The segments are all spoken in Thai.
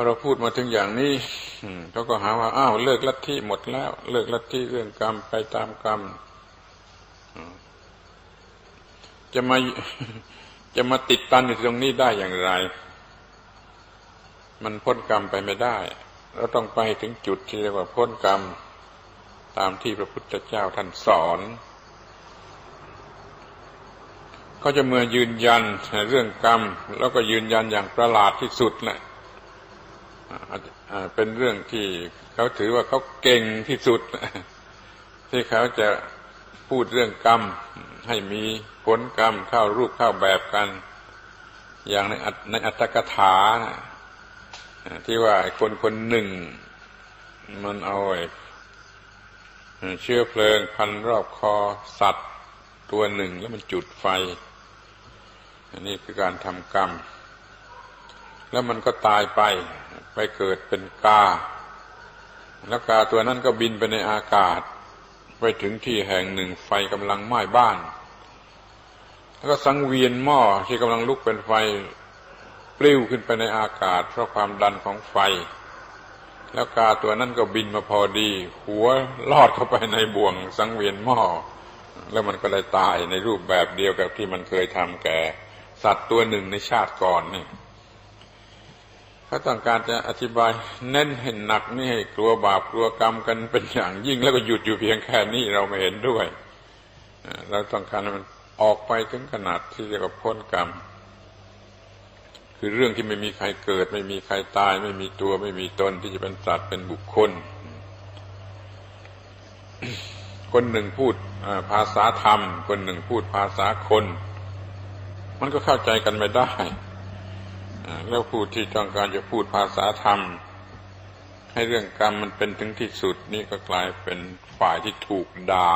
พอเราพูดมาถึงอย่างนี้เขาก็หาว่าอ้าวเลิกลัทธิหมดแล้ว เลิกลัทธิเรื่องกรรมไปตามกรรมจะมาจะมาติดตันอยู่ตรงนี้ได้อย่างไร มันพ้นกรรมไปไม่ได้ เราต้องไปถึงจุดที่เรียกว่าพ้นกรรม ตามที่พระพุทธเจ้าท่านสอนเขาจะเมื่อยืนยันเรื่องกรรม แล้วก็ยืนยันอย่างประหลาดที่สุดแหละ เป็นเรื่องที่เขาถือว่าเขาเก่งที่สุด ที่เขาจะพูดเรื่องกรรม ให้มีผลกรรมเข้ารูปเข้าแบบกัน อย่างในในอัตถกถาที่ว่าคนคนหนึ่ง มันเอาเชื้อเพลิงพันรอบคอสัตว์ตัวหนึ่งแล้วมันจุดไฟ อันนี้คือการทำกรรม แล้วมันก็ตายไป ไปเกิดเป็นกา แล้วกาตัวนั้นก็บินไปในอากาศ ไปถึงที่แห่งหนึ่งไฟกำลังไหม้บ้าน แล้วก็สังเวียนหม้อที่กำลังลุกเป็นไฟปลิ้วขึ้นไปในอากาศ เพราะความดันของไฟ แล้วกาตัวนั้นก็บินมาพอดี หัวลอดเข้าไปในบ่วง สังเวียนหม้อแล้วมันก็เลยตายในรูปแบบเดียวกับที่มันเคยทำแก่ สัตว์ตัวหนึ่งในชาติก่อนนี่ เขาต้องการจะอธิบายเน้นเห็นหนักนี่ให้กลัวบาปกลัวกรรมกันเป็นอย่างยิ่งแล้วก็หยุดอยู่เพียงแค่นี้เราไม่เห็นด้วยเราต้องการมันออกไปถึงขนาดที่จะกับพ้นกรรม คือเรื่องที่ไม่มีใครเกิด ไม่มีใครตาย ไม่มีตัวไม่มีตนที่จะเป็นสัตว์เป็นบุคคล คนหนึ่งพูดภาษาธรรม คนหนึ่งพูดภาษาคน มันก็เข้าใจกันไม่ได้ แล้วผู้ที่ต้องการจะพูดภาษาธรรม ให้เรื่องกรรมมันเป็นถึงที่สุดนี่ก็กลายเป็นฝ่ายที่ถูกด่า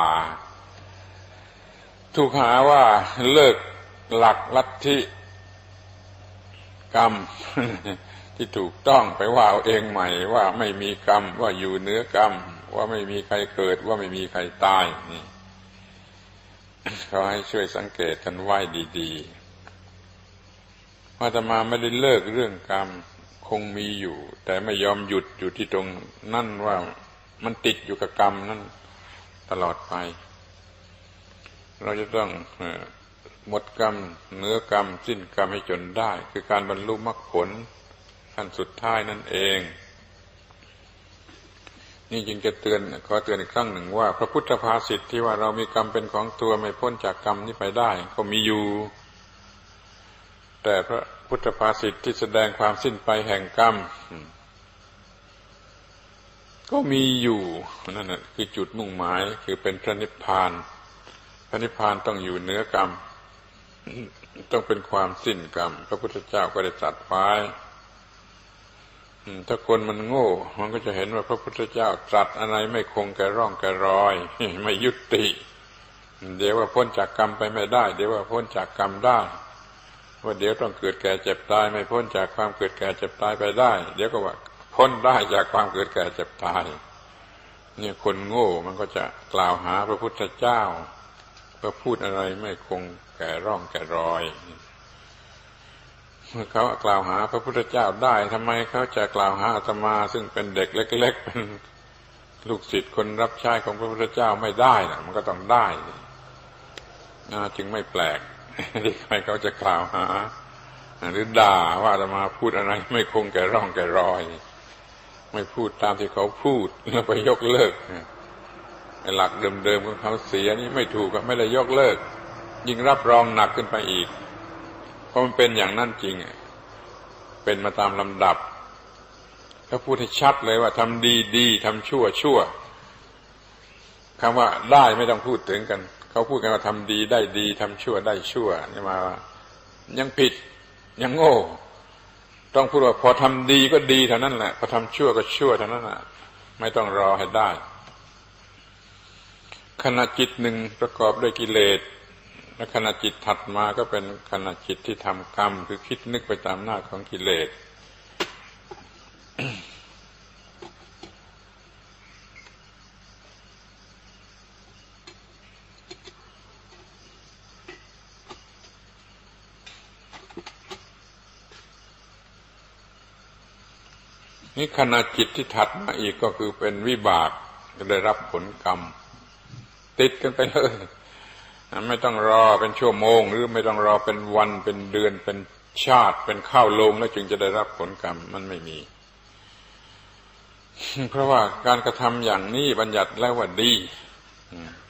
ถูกหาว่าเลิกหลักลัทธิกรรมที่ถูกต้องไปว่าเอาเองใหม่ว่าไม่มีกรรมว่าอยู่เนื้อกรรม ว่าไม่มีใครเกิดว่าไม่มีใครตายนี่เขาให้ช่วยสังเกตกันไว้ดี ๆ อาตมาไม่ได้เลิกเรื่องกรรมคงมีอยู่ แต่ไม่ยอมหยุดอยู่ที่ตรงนั่นว่ามันติดอยู่กับกรรมนั่นตลอดไป เราจะต้องหมดกรรมเนื้อกรรม สิ้นกรรมให้จนได้ คือการบรรลุมรรคผลขั้นสุดท้ายนั่นเอง นี่จึงจะเตือนขอเตือนอีกครั้งหนึ่งว่า พระพุทธภาษิตที่ว่าเรามีกรรมเป็นของตัวไม่พ้นจากกรรมนี้ไปได้ ก็มีอยู่ แต่พระพุทธภาษิตที่แสดงความสิ้นไปแห่งกรรม ก็มีอยู่นั่นแหะคือจุดมุ่งหมายคือเป็นพระนิพพาน พระนิพพานต้องอยู่เหนือกรรม ต้องเป็นความสิ้นกรรม พระพุทธเจ้าก็ได้ตรัสไว้ถ้าคนมันโง่ มันก็จะเห็นว่าพระพุทธเจ้าตรัสอะไรไม่คงแก่ร่องแก่รอย ไม่ยุติ เดี๋ยวว่าพ้นจากกรรมไปไม่ได้ เดี๋ยวว่าพ้นจากกรรมได้ ว่าเดี๋ยวต้องเกิดแก่เจ็บตายไม่พ้นจากความเกิดแก่เจ็บตายไปได้ เดี๋ยวก็ว่า พ้นได้จากความเกิดแก่เจ็บตาย เนี่ยคนโง่มันก็จะกล่าวหาพระพุทธเจ้าเพื่อพูดอะไรไม่คงแก่ร่องแก่รอยเมื่อเขากล่าวหาพระพุทธเจ้าได้ทำไมเขาจะกล่าวหาอาตมา ซึ่งเป็นเด็กเล็ก ๆ เป็นลูกศิษย์คนรับใช้ของพระพุทธเจ้าไม่ได้นะมันก็ต้องได้จึงไม่แปลก ที่ใครเขาจะกล่าวหา หรือด่าว่าจะมาพูดอะไรไม่คงแก่ร่องแก่รอย ไม่พูดตามที่เขาพูดแล้วไปยกเลิกหลักเดิมๆของเขาเสียนี่ไม่ถูกก็ไม่ได้ยกเลิก ยิ่งรับรองหนักขึ้นไปอีก เพราะมันเป็นอย่างนั้นจริงเป็นมาตามลำดับเขาพูดให้ชัดเลยว่าทำดีดีทำชั่วชั่วคำว่าได้ไม่ต้องพูดถึงกัน เขาพูดกันว่าทำดีได้ดีทำชั่วได้ชั่วนี่มายังผิดยังโง่ ต้องพูดว่าพอทำดีก็ดีเท่านั้นแหละพอทำชั่วก็ชั่วเท่านั้นแหละไม่ต้องรอให้ได้ขณะจิตหนึ่งประกอบด้วยกิเลสและขณะจิตถัดมาก็เป็นขณะจิตที่ทำกรรม คือคิดนึกไปตามหน้าของกิเลส นี่ขณะจิตที่ถัดมาอีกก็คือเป็นวิบากก็ได้รับผลกรรม ติดกันไปเลยไม่ต้องรอเป็นชั่วโมง หรือไม่ต้องรอเป็นวันเป็นเดือนเป็นชาติเป็นข้าวลงแล้วจึงจะได้รับผลกรรมมันไม่มี เพราะว่าการกระทำอย่างนี้บัญญัติแล้วว่าดี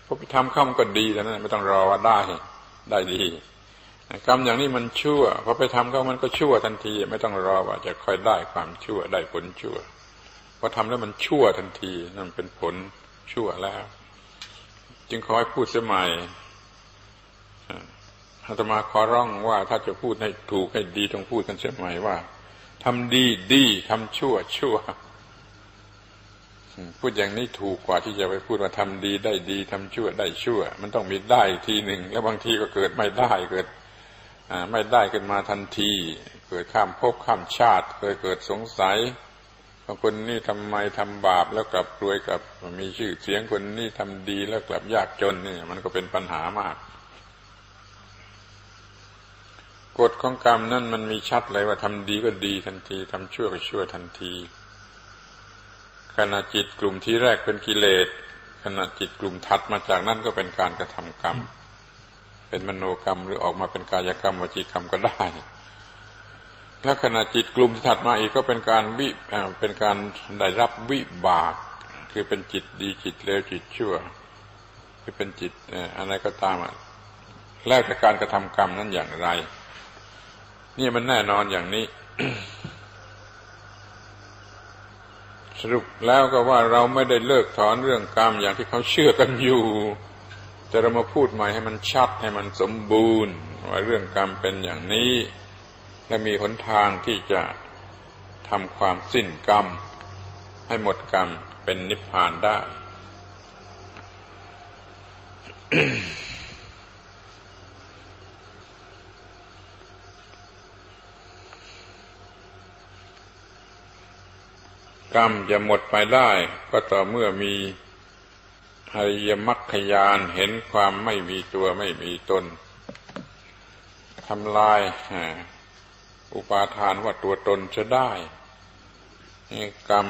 พอไปทำเข้ามก็ดีแล้วนะไม่ต้องรอว่าได้ได้ดี กรรมอย่างนี้มันชั่วพอไปทำเข้ามันก็ชั่วทันที ไม่ต้องรอว่าจะค่อยได้ความชั่วได้ผลชั่วพอทำแล้วมันชั่วทันทีนั่นเป็นผลชั่วแล้ว จึงขอให้พูดเสียใหม่อาตมาขอร้องว่าถ้าจะพูดให้ถูกให้ดีต้องพูดกันเสียใหม่ว่าทำดีดีทำชั่วชั่วพูดอย่างนี้ถูกกว่าที่จะไปพูดว่าทำดีได้ดีทำชั่วได้ชั่ว มันต้องมีได้ทีหนึ่งแล้วบางทีก็เกิดไม่ได้เกิด ไม่ได้ขึ้นมาทันที เกิดข้ามภพข้ามชาติ เคยเกิดสงสัยว่าคนนี้ทำไมทำบาปแล้วกลับรวยกับมีชื่อเสียงคนนี้ทำดีแล้วกลับยากจนนี่มันก็เป็นปัญหามากกฎของกรรมนั่นมันมีชัดเลยว่าทำดีก็ดีทันทีทำชั่วก็ชั่วทันที ขณะจิตกลุ่มที่แรกเป็นกิเลสขณะจิตกลุ่มถัดมาจากนั้นก็เป็นการกระทำกรรม เป็นมโนกรรมหรือออกมาเป็นกายกรรมวจีกรรมก็ได้แล้วขณะจิตกลุ่มที่ถัดมาอีกก็เป็นการวิเป็นการได้รับวิบาก คือเป็นจิตดีจิตเลวจิตชั่ว คือเป็นจิตอะไรก็ตามแล้วแต่การกระทำกรรมนั้นอย่างไร นี่มันแน่นอนอย่างนี้ สรุปแล้วก็ว่าเราไม่ได้เลิกถอนเรื่องกรรมอย่างที่เขาเชื่อกันอยู่ แต่เรามาพูดใหม่ให้มันชัดให้มันสมบูรณ์ ว่าเรื่องกรรมเป็นอย่างนี้ และมีหนทางที่จะทำความสิ้นกรรม ให้หมดกรรมเป็นนิพพานได้กรรมจะหมดไปได้ก็ต่อเมื่อมี อริยมรรคยานเห็นความไม่มีตัวไม่มีตนทำลายอุปาทานว่าตัวตนจะได้กรรม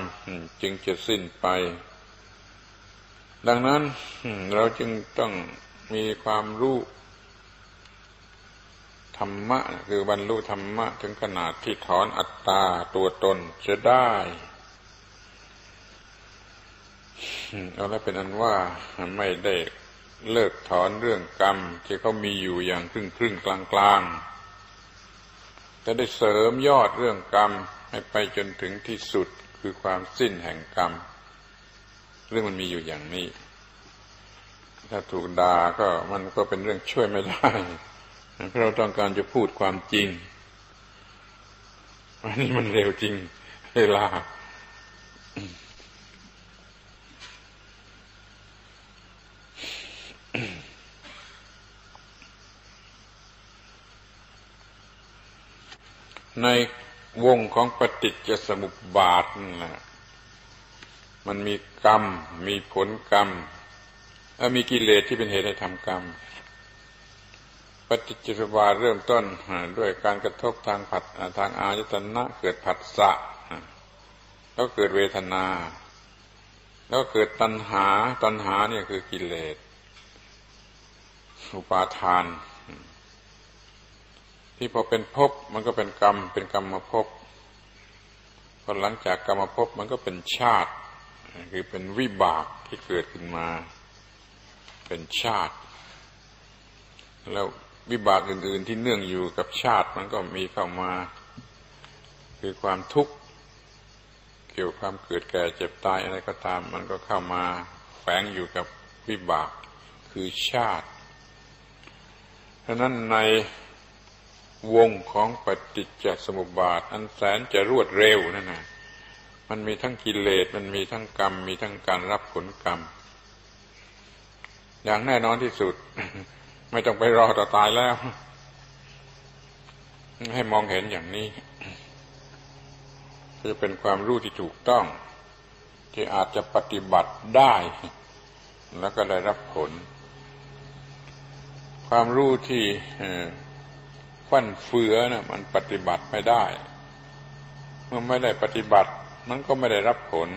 จึงจะสิ้นไป ดังนั้นเราจึงต้องมีความรู้ธรรมะ คือบรรลุธรรมะ ถึงขนาดที่ถอนอัตตาตัวตนจะได้ เอาแล้วเป็นอันว่าไม่ได้เลิกถอนเรื่องกรรม ที่เขามีอยู่อย่างครึ่งครึ่งกลางกลางจะได้เสริมยอดเรื่องกรรมให้ไปจนถึงที่สุดคือความสิ้นแห่งกรรม เรื่องมันมีอยู่อย่างนี้ ถ้าถูกด่าก็มันก็เป็นเรื่องช่วยไม่ได้เพราะเราต้องการจะพูดความจริงอันนี้มันเร็วจริงเวลา ในวงของปฏิจจสมุปบาทนะมันมีกรรม มีผลกรรมและมีกิเลสที่เป็นเหตุให้ทำกรรม ปฏิจจสมุปบาทเริ่มต้นด้วยการกระทบทางผัดทางอายตนะเกิดผัสสะแล้วเกิดเวทนา แล้วเกิดตัณหาตัณหาเนี่ยคือกิเลส อุปาทาน ที่พอเป็นภพมันก็เป็นกรรม เป็นกรรมภพพอหลังจากกรรมภพมันก็เป็นชาติ คือเป็นวิบากที่เกิดขึ้นมา เป็นชาติ แล้ววิบากอื่น ๆ ที่เนื่องอยู่กับชาติมันก็มีเข้ามา คือความทุกข์เกี่ยวความเกิดแก่เจ็บตายอะไรก็ตาม มันก็เข้ามาแฝงอยู่กับวิบากคือชาติ ฉะนั้นในวงของปฏิจจสมุปบาท อันแสนจะรวดเร็วนั่นนะมันมีทั้งกิเลสมันมีทั้งกรรม มีทั้งการรับผลกรรม อย่างแน่นอนที่สุด ไม่ต้องไปรอต่อตายแล้ว ให้มองเห็นอย่างนี้จะเป็นความรู้ที่ถูกต้อง ที่อาจจะปฏิบัติได้ แล้วก็ได้รับผล ความรู้ที่ฟั่นเฟือนะมันปฏิบัติไม่ได้ เมื่อไม่ได้ปฏิบัติ มันก็ไม่ได้รับผล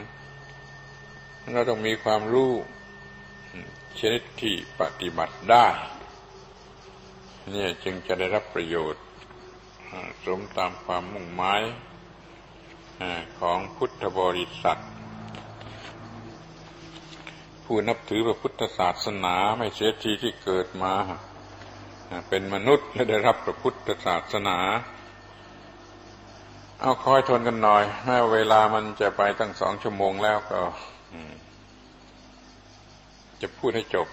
เราต้องมีความรู้ชนิดที่ปฏิบัติได้ เนี่ยจึงจะได้รับประโยชน์สมตามความมุ่งหมายของพุทธบริษัท ผู้นับถือพระพุทธศาสนาไม่เสียทีที่เกิดมา เป็นมนุษย์และได้รับพระพุทธศาสนา เอาคอยทนกันหน่อยแม้เวลามันจะไปตั้งสองชั่วโมงแล้วก็จะพูดให้จบ